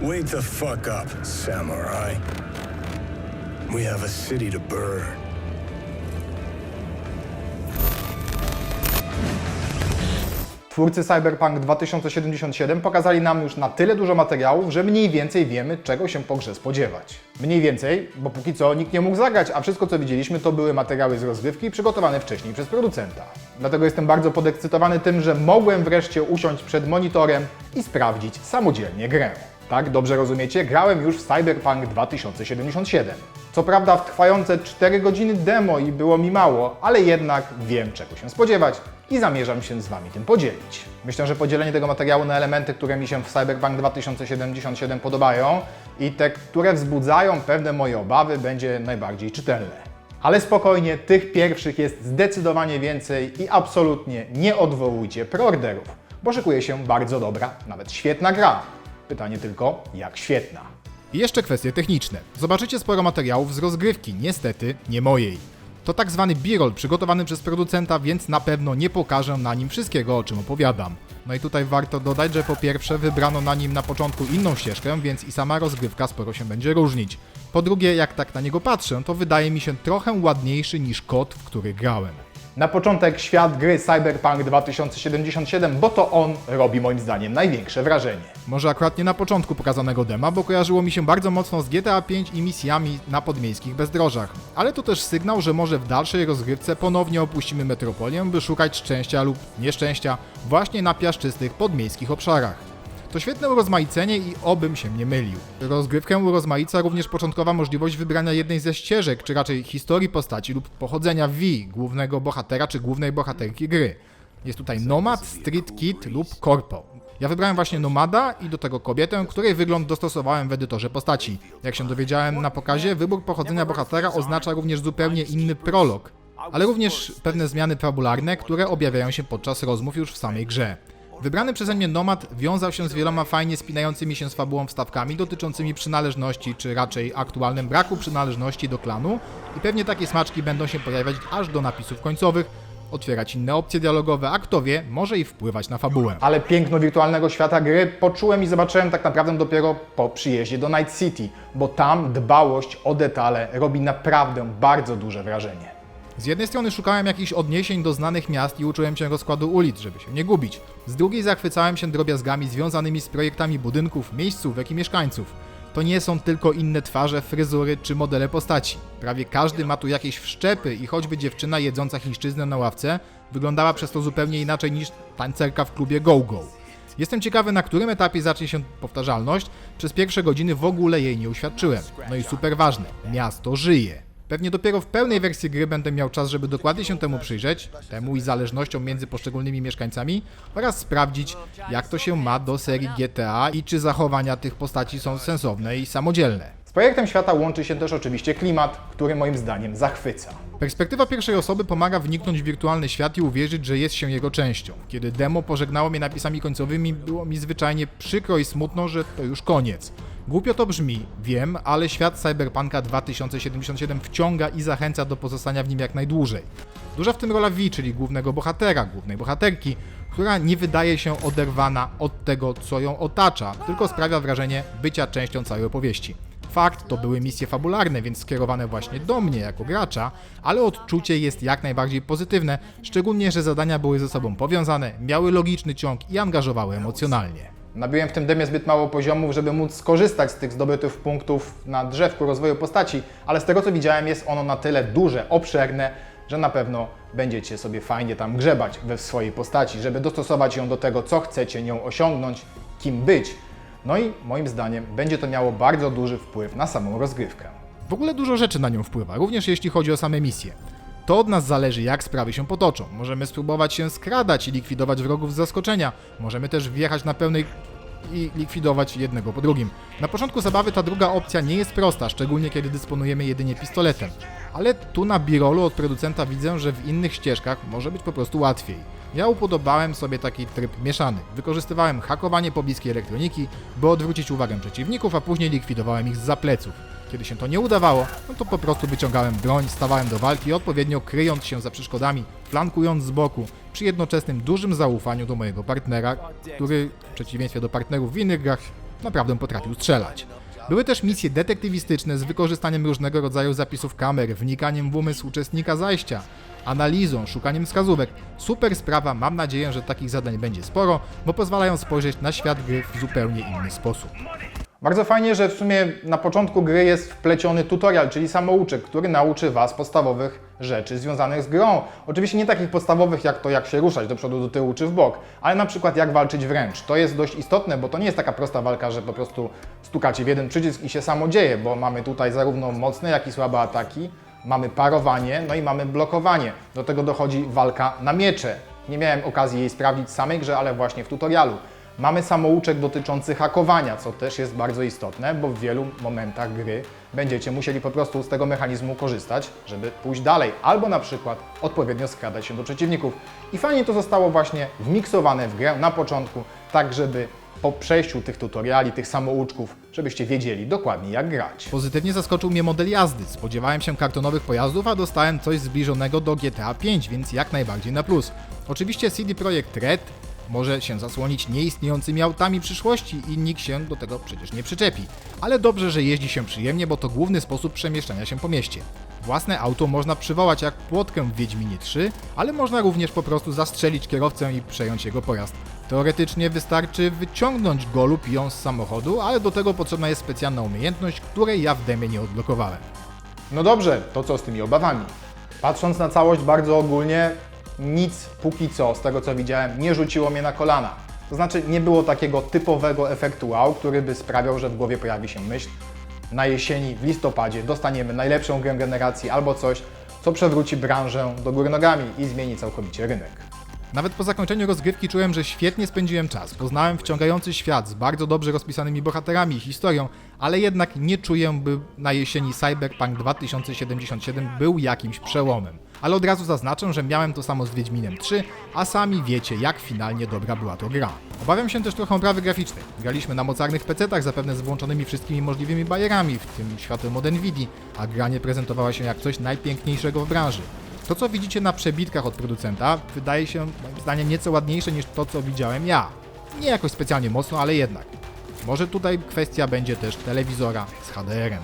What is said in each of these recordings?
Wake the fuck up, samurai. We have a city to burn. Twórcy Cyberpunk 2077 pokazali nam już na tyle dużo materiałów, że mniej więcej wiemy, czego się po grze spodziewać. Mniej więcej, bo póki co nikt nie mógł zagrać, a wszystko co widzieliśmy to były materiały z rozgrywki przygotowane wcześniej przez producenta. Dlatego jestem bardzo podekscytowany tym, że mogłem wreszcie usiąść przed monitorem i sprawdzić samodzielnie grę. Tak, dobrze rozumiecie, grałem już w Cyberpunk 2077. Co prawda w trwające 4 godziny demo i było mi mało, ale jednak wiem czego się spodziewać i zamierzam się z Wami tym podzielić. Myślę, że podzielenie tego materiału na elementy, które mi się w Cyberpunk 2077 podobają i te, które wzbudzają pewne moje obawy, będzie najbardziej czytelne. Ale spokojnie, tych pierwszych jest zdecydowanie więcej i absolutnie nie odwołujcie preorderów, bo szykuje się bardzo dobra, nawet świetna gra. Pytanie tylko, jak świetna. I jeszcze kwestie techniczne. Zobaczycie sporo materiałów z rozgrywki, niestety nie mojej. To tak zwany b-roll przygotowany przez producenta, więc na pewno nie pokażę na nim wszystkiego, o czym opowiadam. No i tutaj warto dodać, że po pierwsze wybrano na nim na początku inną ścieżkę, więc i sama rozgrywka sporo się będzie różnić. Po drugie, jak tak na niego patrzę, to wydaje mi się trochę ładniejszy niż kod, w który grałem. Na początek świat gry Cyberpunk 2077, bo to on robi moim zdaniem największe wrażenie. Może akurat nie na początku pokazanego dema, bo kojarzyło mi się bardzo mocno z GTA 5 i misjami na podmiejskich bezdrożach. Ale to też sygnał, że może w dalszej rozgrywce ponownie opuścimy metropolię, by szukać szczęścia lub nieszczęścia właśnie na piaszczystych podmiejskich obszarach. To świetne urozmaicenie i obym się nie mylił. Rozgrywkę urozmaica również początkowa możliwość wybrania jednej ze ścieżek, czy raczej historii postaci lub pochodzenia V, głównego bohatera czy głównej bohaterki gry. Jest tutaj Nomad, Street Kid lub Corpo. Ja wybrałem właśnie Nomada i do tego kobietę, której wygląd dostosowałem w edytorze postaci. Jak się dowiedziałem na pokazie, wybór pochodzenia bohatera oznacza również zupełnie inny prolog, ale również pewne zmiany fabularne, które objawiają się podczas rozmów już w samej grze. Wybrany przeze mnie nomad wiązał się z wieloma fajnie spinającymi się z fabułą wstawkami dotyczącymi przynależności, czy raczej aktualnym braku przynależności do klanu i pewnie takie smaczki będą się pojawiać aż do napisów końcowych, otwierać inne opcje dialogowe, a kto wie, może i wpływać na fabułę. Ale piękno wirtualnego świata gry poczułem i zobaczyłem tak naprawdę dopiero po przyjeździe do Night City, bo tam dbałość o detale robi naprawdę bardzo duże wrażenie. Z jednej strony szukałem jakichś odniesień do znanych miast i uczyłem się rozkładu ulic, żeby się nie gubić. Z drugiej zachwycałem się drobiazgami związanymi z projektami budynków, miejscówek i mieszkańców. To nie są tylko inne twarze, fryzury czy modele postaci. Prawie każdy ma tu jakieś wszczepy i choćby dziewczyna jedząca chińszczyznę na ławce wyglądała przez to zupełnie inaczej niż tańcerka w klubie Go Go. Jestem ciekawy, na którym etapie zacznie się powtarzalność. Przez pierwsze godziny w ogóle jej nie uświadczyłem. No i super ważne, miasto żyje. Pewnie dopiero w pełnej wersji gry będę miał czas, żeby dokładnie się temu przyjrzeć, temu i zależnościom między poszczególnymi mieszkańcami oraz sprawdzić, jak to się ma do serii GTA i czy zachowania tych postaci są sensowne i samodzielne. Z projektem świata łączy się też oczywiście klimat, który moim zdaniem zachwyca. Perspektywa pierwszej osoby pomaga wniknąć w wirtualny świat i uwierzyć, że jest się jego częścią. Kiedy demo pożegnało mnie napisami końcowymi, było mi zwyczajnie przykro i smutno, że to już koniec. Głupio to brzmi, wiem, ale świat Cyberpunka 2077 wciąga i zachęca do pozostania w nim jak najdłużej. Duża w tym rola V, czyli głównego bohatera, głównej bohaterki, która nie wydaje się oderwana od tego, co ją otacza, tylko sprawia wrażenie bycia częścią całej opowieści. Fakt, to były misje fabularne, więc skierowane właśnie do mnie jako gracza, ale odczucie jest jak najbardziej pozytywne, szczególnie, że zadania były ze sobą powiązane, miały logiczny ciąg i angażowały emocjonalnie. Nabiłem w tym demie zbyt mało poziomów, żeby móc skorzystać z tych zdobytych punktów na drzewku rozwoju postaci, ale z tego co widziałem jest ono na tyle duże, obszerne, że na pewno będziecie sobie fajnie tam grzebać we swojej postaci, żeby dostosować ją do tego, co chcecie nią osiągnąć, kim być. No i moim zdaniem będzie to miało bardzo duży wpływ na samą rozgrywkę. W ogóle dużo rzeczy na nią wpływa, również jeśli chodzi o same misje. To od nas zależy, jak sprawy się potoczą. Możemy spróbować się skradać i likwidować wrogów z zaskoczenia. Możemy też wjechać na pełnej i likwidować jednego po drugim. Na początku zabawy ta druga opcja nie jest prosta, szczególnie kiedy dysponujemy jedynie pistoletem. Ale tu na birolu od producenta widzę, że w innych ścieżkach może być po prostu łatwiej. Ja upodobałem sobie taki tryb mieszany. Wykorzystywałem hakowanie pobliskiej elektroniki, by odwrócić uwagę przeciwników, a później likwidowałem ich z pleców. Kiedy się to nie udawało, no to po prostu wyciągałem broń, stawałem do walki, odpowiednio kryjąc się za przeszkodami, flankując z boku, przy jednoczesnym dużym zaufaniu do mojego partnera, który w przeciwieństwie do partnerów w innych grach naprawdę potrafił strzelać. Były też misje detektywistyczne z wykorzystaniem różnego rodzaju zapisów kamer, wnikaniem w umysł uczestnika zajścia, analizą, szukaniem wskazówek. Super sprawa, mam nadzieję, że takich zadań będzie sporo, bo pozwalają spojrzeć na świat gry w zupełnie inny sposób. Bardzo fajnie, że w sumie na początku gry jest wpleciony tutorial, czyli samouczek, który nauczy Was podstawowych rzeczy związanych z grą. Oczywiście nie takich podstawowych jak to, jak się ruszać do przodu, do tyłu czy w bok, ale na przykład jak walczyć wręcz. To jest dość istotne, bo to nie jest taka prosta walka, że po prostu stukacie w jeden przycisk i się samo dzieje, bo mamy tutaj zarówno mocne, jak i słabe ataki, mamy parowanie, no i mamy blokowanie. Do tego dochodzi walka na miecze. Nie miałem okazji jej sprawdzić w samej grze, ale właśnie w tutorialu. Mamy samouczek dotyczący hakowania, co też jest bardzo istotne, bo w wielu momentach gry będziecie musieli po prostu z tego mechanizmu korzystać, żeby pójść dalej, albo na przykład odpowiednio skradać się do przeciwników. I fajnie to zostało właśnie wmiksowane w grę na początku, tak żeby po przejściu tych tutoriali, tych samouczków, żebyście wiedzieli dokładnie jak grać. Pozytywnie zaskoczył mnie model jazdy. Spodziewałem się kartonowych pojazdów, a dostałem coś zbliżonego do GTA 5, więc jak najbardziej na plus. Oczywiście CD Projekt Red może się zasłonić nieistniejącymi autami przyszłości i nikt się do tego przecież nie przyczepi. Ale dobrze, że jeździ się przyjemnie, bo to główny sposób przemieszczania się po mieście. Własne auto można przywołać jak płotkę w Wiedźminie 3, ale można również po prostu zastrzelić kierowcę i przejąć jego pojazd. Teoretycznie wystarczy wyciągnąć go lub ją z samochodu, ale do tego potrzebna jest specjalna umiejętność, której ja w demie nie odblokowałem. No dobrze, to co z tymi obawami? Patrząc na całość bardzo ogólnie, nic póki co, z tego co widziałem, nie rzuciło mnie na kolana. To znaczy, nie było takiego typowego efektu wow, który by sprawiał, że w głowie pojawi się myśl, na jesieni, w listopadzie dostaniemy najlepszą grę generacji albo coś, co przewróci branżę do góry nogami i zmieni całkowicie rynek. Nawet po zakończeniu rozgrywki czułem, że świetnie spędziłem czas. Poznałem wciągający świat z bardzo dobrze rozpisanymi bohaterami i historią, ale jednak nie czuję, by na jesieni Cyberpunk 2077 był jakimś przełomem. Ale od razu zaznaczę, że miałem to samo z Wiedźminem 3, a sami wiecie, jak finalnie dobra była to gra. Obawiam się też trochę oprawy graficznej. Graliśmy na mocarnych PC-tach, zapewne z włączonymi wszystkimi możliwymi bajerami, w tym światłem od Nvidia, a gra nie prezentowała się jak coś najpiękniejszego w branży. To, co widzicie na przebitkach od producenta, wydaje się moim zdaniem nieco ładniejsze niż to, co widziałem ja. Nie jakoś specjalnie mocno, ale jednak. Może tutaj kwestia będzie też telewizora z HDR-em.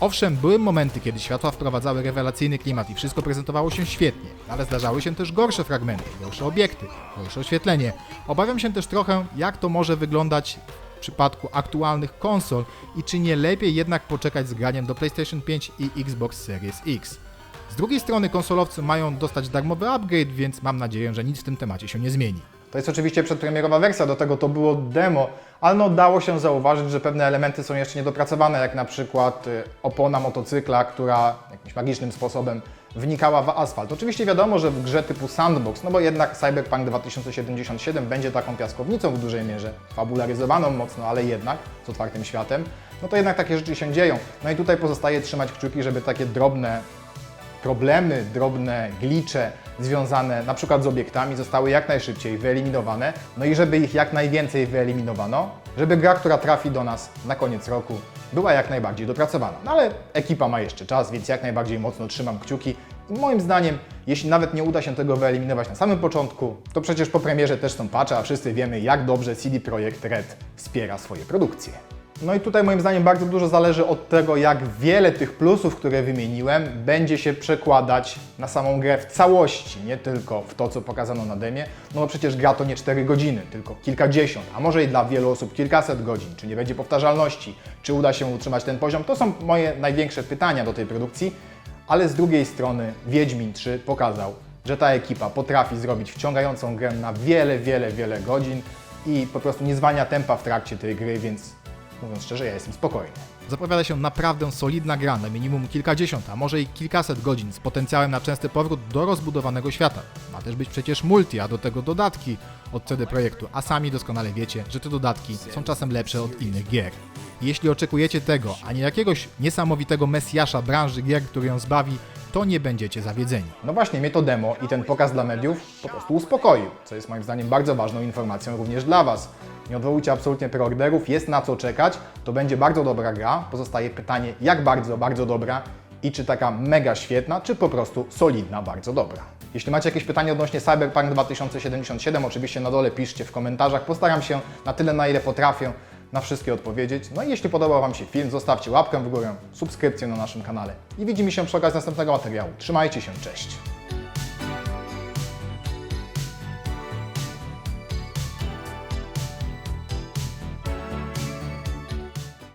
Owszem, były momenty, kiedy światła wprowadzały rewelacyjny klimat i wszystko prezentowało się świetnie, ale zdarzały się też gorsze fragmenty, gorsze obiekty, gorsze oświetlenie. Obawiam się też trochę, jak to może wyglądać w przypadku aktualnych konsol i czy nie lepiej jednak poczekać z graniem do PlayStation 5 i Xbox Series X. Z drugiej strony konsolowcy mają dostać darmowy upgrade, więc mam nadzieję, że nic w tym temacie się nie zmieni. To jest oczywiście przedpremierowa wersja, do tego to było demo, ale no dało się zauważyć, że pewne elementy są jeszcze niedopracowane, jak na przykład y, opona motocykla, która jakimś magicznym sposobem wnikała w asfalt. Oczywiście wiadomo, że w grze typu sandbox, no bo jednak Cyberpunk 2077 będzie taką piaskownicą w dużej mierze, fabularyzowaną mocno, ale jednak z otwartym światem, no to jednak takie rzeczy się dzieją. No i tutaj pozostaje trzymać kciuki, żeby takie drobne problemy, drobne glicze związane na przykład z obiektami zostały jak najszybciej wyeliminowane, no i żeby ich jak najwięcej wyeliminowano, żeby gra, która trafi do nas na koniec roku, była jak najbardziej dopracowana. No ale ekipa ma jeszcze czas, więc jak najbardziej mocno trzymam kciuki i moim zdaniem, jeśli nawet nie uda się tego wyeliminować na samym początku, to przecież po premierze też są patche, a wszyscy wiemy jak dobrze CD Projekt Red wspiera swoje produkcje. No i tutaj moim zdaniem bardzo dużo zależy od tego, jak wiele tych plusów, które wymieniłem, będzie się przekładać na samą grę w całości, nie tylko w to, co pokazano na demie. No bo przecież gra to nie 4 godziny, tylko kilkadziesiąt, a może i dla wielu osób kilkaset godzin. Czy nie będzie powtarzalności, czy uda się utrzymać ten poziom? To są moje największe pytania do tej produkcji, ale z drugiej strony Wiedźmin 3 pokazał, że ta ekipa potrafi zrobić wciągającą grę na wiele, wiele, wiele godzin i po prostu nie zwalnia tempa w trakcie tej gry, więc Mówiąc szczerze, ja jestem spokojny. Zapowiada się naprawdę solidna gra na minimum kilkadziesiąt, a może i kilkaset godzin z potencjałem na częsty powrót do rozbudowanego świata. Ma też być przecież multi, a do tego dodatki od CD Projektu, a sami doskonale wiecie, że te dodatki są czasem lepsze od innych gier. Jeśli oczekujecie tego, a nie jakiegoś niesamowitego mesjasza branży gier, który ją zbawi, to nie będziecie zawiedzeni. No właśnie, mnie to demo i ten pokaz dla mediów po prostu uspokoił, co jest moim zdaniem bardzo ważną informacją również dla Was. Nie odwołujcie absolutnie preorderów, jest na co czekać, to będzie bardzo dobra gra. Pozostaje pytanie, jak bardzo, bardzo dobra i czy taka mega świetna, czy po prostu solidna, bardzo dobra. Jeśli macie jakieś pytania odnośnie Cyberpunk 2077, oczywiście na dole piszcie w komentarzach. Postaram się na tyle, na ile potrafię na wszystkie odpowiedzieć. No i jeśli podobał Wam się film, zostawcie łapkę w górę, subskrypcję na naszym kanale. I widzimy się przy okazji następnego materiału. Trzymajcie się, cześć!